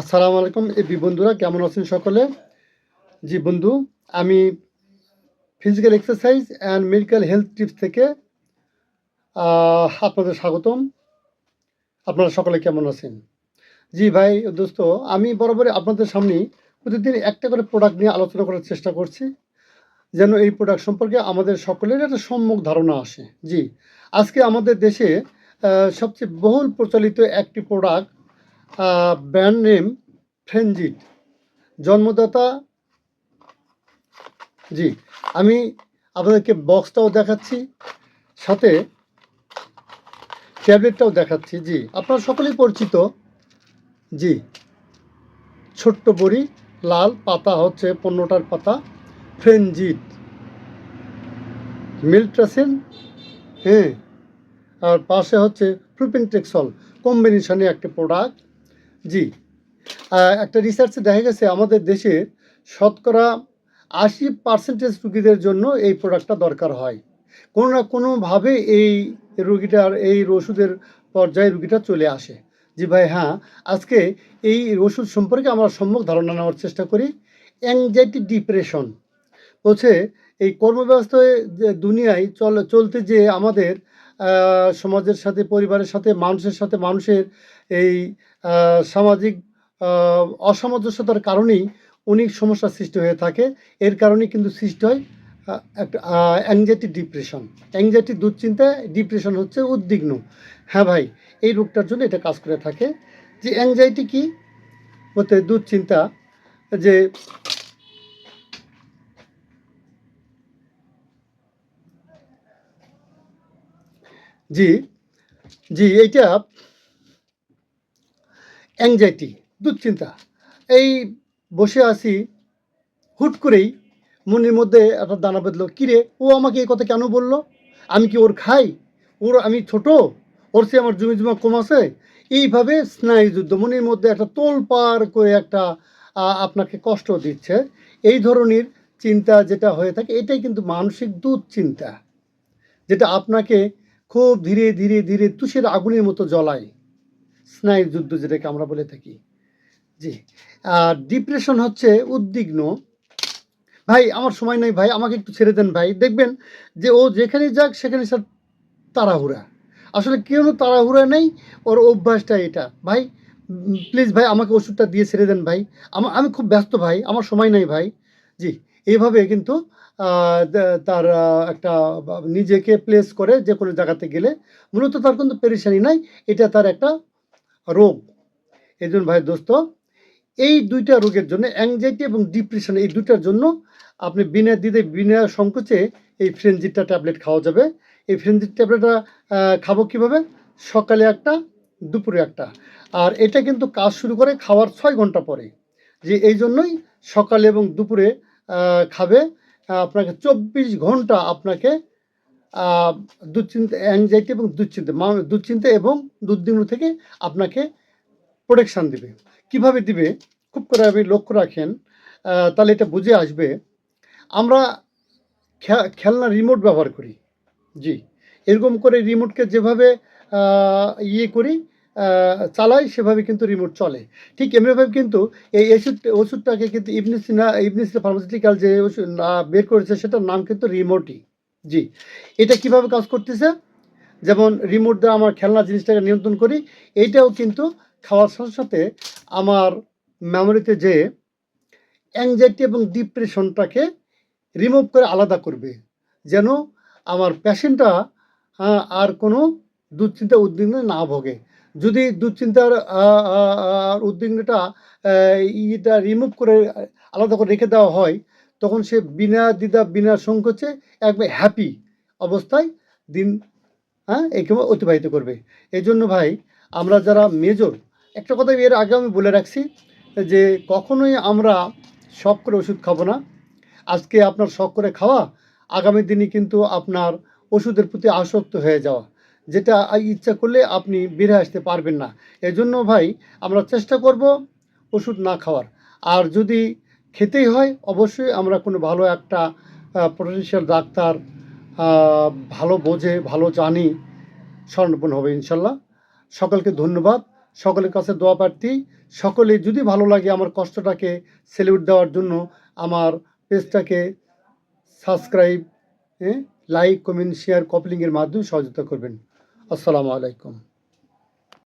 আসসালামু আলাইকুম এই বন্ধুরা, কেমন আছেন সকলে? জি বন্ধু, আমি physical exercise and medical health tips থেকে আপনাদের স্বাগতম। আপনারা সকলে কেমন আছেন? জি ভাই, দোস্ত, আমি বরাবরই আপনাদের সামনে প্রতিদিন একটা করে প্রোডাক্ট নিয়ে আলোচনা করার চেষ্টা করছি, যেন এই প্রোডাক্ট সম্পর্কে আমাদের সকলের একটা সম্যক ধারণা আসে। জি, আজকে আমাদের দেশে সবচেয়ে বহুল প্রচলিত একটি প্রোডাক্ট ব্র্যান্ড নেম ফ্রেঞ্জিট জন্মদাতা, জি, আমি আপনাদেরকে বক্সটাও দেখাচ্ছি, সাথে ট্যাবলেটটাও দেখাচ্ছি, জি। আপনারা সকলেই পরিচিত, জি। ছোট্ট বড়ি, লাল পাতা হচ্ছে পণ্যটার পাতা ফ্রেঞ্জিট মিল্ট্রাসিন হ্যাঁ। আর পাশে হচ্ছে ফ্লুপেন্টেক্সল কম্বিনেশনে একটি প্রোডাক্ট জি। একটা রিসার্চে দেখা গেছে, আমাদের দেশে শতকরা আশি পার্সেন্টেজ রুগীদের জন্য এই প্রোডাক্টটা দরকার হয়। কোনো না কোনোভাবে এই রুগীটার, এই ওষুধের পর্যায়ে রুগীটা চলে আসে। জি ভাই হ্যাঁ আজকে এই ওষুধ সম্পর্কে আমরা সম্যক ধারণা নেওয়ার চেষ্টা করি। অ্যাংজাইটি ডিপ্রেশন বলছে এই কর্মব্যবস্থায় যে দুনিয়ায় চল, চলতে যে আমাদের সমাজের সাথে, পরিবারের সাথে, মানুষের সাথে, মানুষের এই সামাজিক অসামঞ্জস্যতার কারণেই অনেক সমস্যার সৃষ্টি হয়ে থাকে। এর কারণেই কিন্তু সৃষ্টি হয় একটা অ্যাংজাইটি ডিপ্রেশন অ্যাংজাইটি দুশ্চিন্তা ডিপ্রেশন হচ্ছে উদ্বিগ্ন। হ্যাঁ ভাই, এই রোগটার জন্য এটা কাজ করে থাকে। যে অ্যাংজাইটি কি? হতে দুশ্চিন্তা, যে জি জি, এইটা অ্যাংজাইটি দুশ্চিন্তা। এই বসে আছি, হুট করেই মনের মধ্যে একটা দানা বেঁধলো, কিরে, ও আমাকে এই কথা কেন বলল? আমি কি ওর খাই? ওর আমি ছোট? ওর সে আমার জমি জমা কম আছে? এইভাবে স্নায়ুযুদ্ধ মনের মধ্যে একটা তোল পার করে একটা আপনাকে কষ্ট দিচ্ছে। এই ধরনের চিন্তা যেটা হয়ে থাকে, এটাই কিন্তু মানসিক দুশ্চিন্তা। যেটা আপনাকে খুব ধীরে ধীরে ধীরে তুষের আগুনের মতো জ্বলায়। স্নায়ু যুদ্ধ যেটাকে আমরা বলে থাকি। জি। আর ডিপ্রেশন হচ্ছে উদ্বিগ্ন। ভাই, আমার সময় নেই, ভাই, আমাকে একটু ছেড়ে দেন, ভাই। দেখবেন যে ও যেখানে যাক, সেখানে স্যার তাড়াহুড়া। আসলে কেউ তাড়াহুড়া নেই, ওর অভ্যাসটা এটা। ভাই প্লিজ ভাই, আমাকে ওষুধটা দিয়ে ছেড়ে দেন, ভাই। আমা খুব ব্যস্ত, ভাই। আমার সময় নেই, ভাই। জি, এইভাবে কিন্তু তার একটা নিজেকে প্লেস করে যে কোনো জায়গাতে গেলে। মূলত তার কিন্তু পেরেশানি নাই, এটা তার একটা রোগ। এই জন্য ভাই দোস্ত, এই দুইটা রোগের জন্য অ্যাংজাইটি এবং ডিপ্রেশন এই দুইটার জন্য আপনি বিনা দিদে বিনা সংকোচে এই ফ্রেঞ্জিটটা ট্যাবলেট খাওয়া যাবে। এই ফ্রেঞ্জিট ট্যাবলেটটা খাব কীভাবে? সকালে একটা, দুপুরে একটা। আর এটা কিন্তু কাজ শুরু করে খাওয়ার ছয় ঘণ্টা পরে। যে এই জন্যই সকালে এবং দুপুরে খাবে। আপনাকে চব্বিশ ঘণ্টা আপনাকে দুশ্চিন্তা অ্যাংজাইটি এবং দুশ্চিন্তা মা- দুশ্চিন্তা এবং দুর্দিন থেকে আপনাকে প্রোটেকশান দিবে। কীভাবে দিবে? খুব করে আপনি লক্ষ্য রাখেন তাহলে এটা বুঝে আসবে। আমরা খেলনা রিমোট ব্যবহার করি। জি। এরকম করে রিমোটকে যেভাবে ইয়ে করি চালাই সেভাবে কিন্তু রিমোট চলে। ঠিক এমনিভাবে কিন্তু এই ওষুধ, ওষুধটাকে কিন্তু ইবনিসিনা ইবনিসিনা ফার্মাসিউটিক্যাল যে ওষুধ বের করেছে, সেটার নাম কিন্তু রিমোটই জি। এটা কীভাবে কাজ করতেছে? যেমন রিমোট দ্বারা আমার খেলনা জিনিসটাকে নিয়ন্ত্রণ করি এইটাও কিন্তু খাওয়ার সাথে সাথে আমার মেমোরিতে যে অ্যাংজাইটি এবং ডিপ্রেশনটাকে রিমুভ করে আলাদা করবে। যেন আমার প্যাশেন্টটা আর কোনো দুশ্চিন্তা উদ্বিগ্ন না ভোগে। যদি দুশ্চিন্তার উদ্বিগ্নটা ইটা রিমুভ করে আলাদা করে রেখে দেওয়া হয়, তখন সে বিনা দ্বিধা, বিনা সংকোচে একবার হ্যাপি অবস্থায় দিন হ্যাঁ একেবারে অতিবাহিত করবে। এই জন্য ভাই, আমরা যারা মেজর একটা কথা এর আগে আমি বলে রাখছি যে কখনোই আমরা শখ করে ওষুধ খাব না। আজকে আপনার শখ করে খাওয়া, আগামী দিনে কিন্তু আপনার ওষুধের প্রতি আসক্ত হয়ে যাওয়া। যেটা ইচ্ছা করলে আপনি বেরিয়ে আসতে পারবেন না। এজন্য ভাই, আমরা চেষ্টা করব ওষুধ না খাওয়ার। আর যদি খেতেই হয়, অবশ্যই আমরা কোনো ভালো একটা পটেন্সিয়াল ডাক্তার ভালো বোঝে, ভালো জানি স্মরণপূর্ণ হবে ইনশাল্লাহ। সকলকে ধন্যবাদ। সকলের কাছে দোয়া প্রার্থী। সকলে যদি ভালো লাগে আমার কষ্টটাকে সেলিউট দেওয়ার জন্য, আমার পেজটাকে সাবস্ক্রাইব লাইক কমেন্ট শেয়ার কপলিংয়ের মাধ্যমে সহযোগিতা করবেন। আসসালামু আলাইকুম।